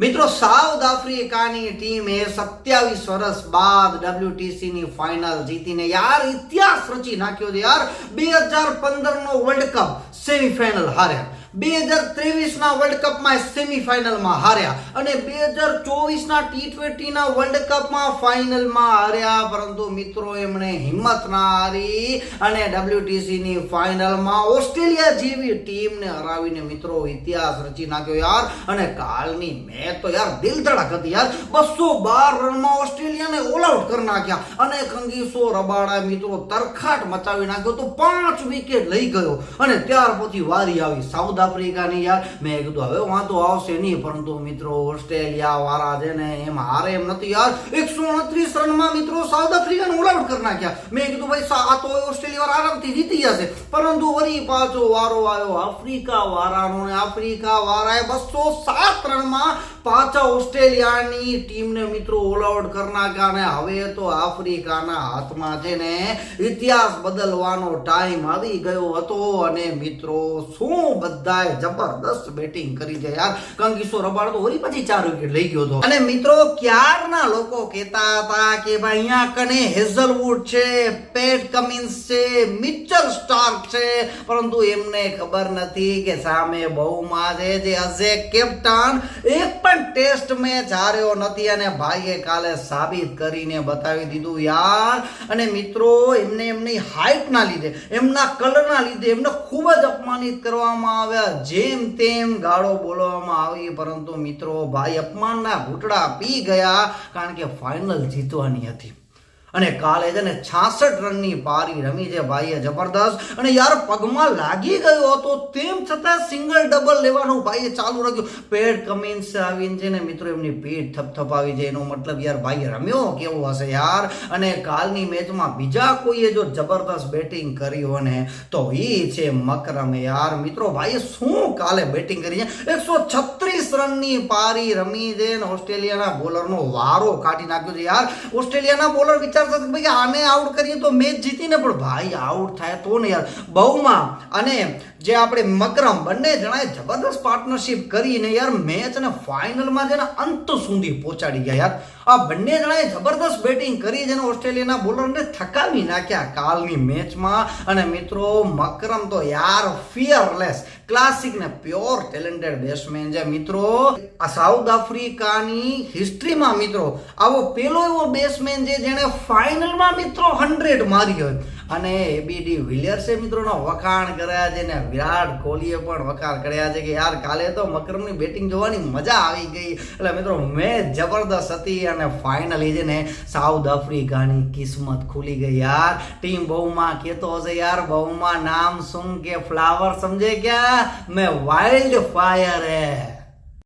મિત્રો, સાઉથ આફ્રિકાની ટીમે સત્યાવીસ વર્ષ બાદ WTC ની ફાઇનલ જીતીને યાર ઇતિહાસ રચી નાખ્યો છે યાર. બે હજાર પંદર નો વર્લ્ડ કપ સેમીફાઇનલ હાર્યા. બે હજાર ત્રેવીસ ના વર્લ્ડ કપમાં સેમીફાઇનલમાં હાર્યા અને બે હજાર ચોવીસ ના ટી ટ્વેન્ટી ના વર્લ્ડ કપમાં ફાઇનલમાં હાર્યા. પરંતુ મિત્રો, એમણે હિંમત ના હારી અને ડબ્લ્યુટીસીની ફાઇનલમાં ઓસ્ટ્રેલિયા જેવી ટીમને હરાવીને મિત્રો, ઇતિહાસ રચી નાખ્યો યાર. અને કાલની મેચ તો યાર દિલ ધડક હતી યાર. બસો બાર રનમાં ઓસ્ટ્રેલિયાને ઓલ આઉટ કરી નાખ્યા અને કંગીસો રબાડા મિત્રો તરખાટ મચાવી નાખ્યો તો પાંચ વિકેટ લઈ ગયો. અને ત્યાર પછી વારી આવી સાઉથ આફ્રિકાની યાર મેં કીધું હવે વાંધો આવશે નહીં. પરંતુ મિત્રો ઓસ્ટ્રેલિયા વાળા છે ને, એમ હારે એમ નથી યાર એકસો ઉણત્રીસ રનમાં મિત્રો સાઉથ આફ્રિકાને આઉટ કરી નાખ્યા. મેં કીધું, ભાઈ આ તો ઓસ્ટ્રેલિયા આરામથી જીતી જશે પરંતુ વળી પાછો વારો આવ્યો. આફ્રિકા વાળાનો ને આફ્રિકા વાળાએ બસો સાત રનમાં પાછા ઓસ્ટ્રેલિયાની ટીમને મિત્રો ઓલ આઉટ કરી નાખ્યા અને હવે તો આફ્રિકાના હાથમાં છે ને ઇતિહાસ બદલવાનો ટાઈમ આવી ગયો હતો. અને મિત્રો, શું બધાએ જબરદસ્ત બેટિંગ કરી છે યાર. કંકિશોર રબાડ તો ઓરી પછી ચાર વિકેટ લઈ ગયો હતો. અને મિત્રો, ક્યારના લોકો કહેતા હતા કે ભાઈ, અહીંયા કને હેઝલવુડ છે, પેટ કમિન્સ છે, મિચલ સ્ટાર્ક છે. પરંતુ એમને ખબર નથી કે સામે બહુમાં છે જે અઝે કેપ્ટન. એક પણ ટેસ્ટ મેચ હાર્યો નથી અને ભાઈએ કાલે સાબિત કરીને બતાવી દીધું યાર. અને મિત્રો, એમને એમની હાઇટના લીધે, એમના કલરના લીધે એમને ખૂબ જ અપમાનિત કરવામાં આવ્યા જેમ તેમ ગાળો બોલવામાં આવી, પરંતુ મિત્રો, ભાઈ અપમાનના ઘૂંટડા પી ગયા, કારણ કે ફાઇનલ જીતવાની હતી. અને કાલે છે ને છાસઠ રનની પારી રમી છે ભાઈએ જબરદસ્ત. અને યાર પગમાં લાગી ગયો હતો, તેમ છતાં સિંગલ ડબલ લેવાનું ભાઈએ ચાલુ રાખ્યું. પેડ કમિન્સ આવીને છે ને મિત્રો, એમની પીઠ થપથપાવી છે. એનો મતલબ યાર ભાઈએ રમ્યો કેવો હશે યાર? અને કાલની મેચમાં બીજા કોઈએ જો જબરદસ્ત બેટિંગ કર્યું ને તો એ છે મકરમે યાર. મિત્રો, ભાઈએ શું કાલે બેટિંગ કરી છે? એકસો છત્રીસ રનની પારી રમી છે ને ઓસ્ટ્રેલિયાના બોલરનો વારો કાઢી નાખ્યો છે. યાર, ઓસ્ટ્રેલિયાના બોલર વિચારતા કે ભાઈ આને આઉટ કરીએ તો મેચ જીતીને પણ ભાઈ આઉટ થાય તો ને યાર. બહુમાં અને જે આપણે મકરમ બંને જણાએ જબરદસ્ત પાર્ટનરશિપ કરીને યાર મેચ અને ફાઇનલમાં જેને અંત સુધી પહોંચાડી ગયા યાર. આ બંને જણાએ જબરદસ્ત બેટિંગ કરી જેને ઓસ્ટ્રેલિયાના બોલરને થકાવી નાખ્યા કાલની મેચમાં. અને મિત્રો, મકરમ તો યાર ફિયરલેસ ક્લાસિક ને પ્યોર ટેલેન્ટેડ બેટ્સમેન છે. મિત્રો આ સાઉથ આફ્રિકાની હિસ્ટ્રીમાં મિત્રો, આવો પેલો એવો બેટ્સમેન છે જેણે ફાઇનલમાં મિત્રો હંડ્રેડ મારી હોય. અને એબીડી વિલિયર્સે મિત્રોનો વખાણ કર્યા છે ને વિરાટ કોહલીએ પણ વખાણ કર્યા છે કે યાર કાલે તો મકરમની બેટિંગ જોવાની મજા આવી ગઈ. એટલે મિત્રો, મેચ જબરદસ્ત હતી અને ફાઇનલી છે ને સાઉથ આફ્રિકાની કિસ્મત ખુલી ગઈ યાર. ટીમ બહુમાં કહેતો હશે, યાર, બહુમાં નામ શું કે? ફ્લાવર સમજે ક્યાં? મેં વાઇલ્ડ ફાયર હે.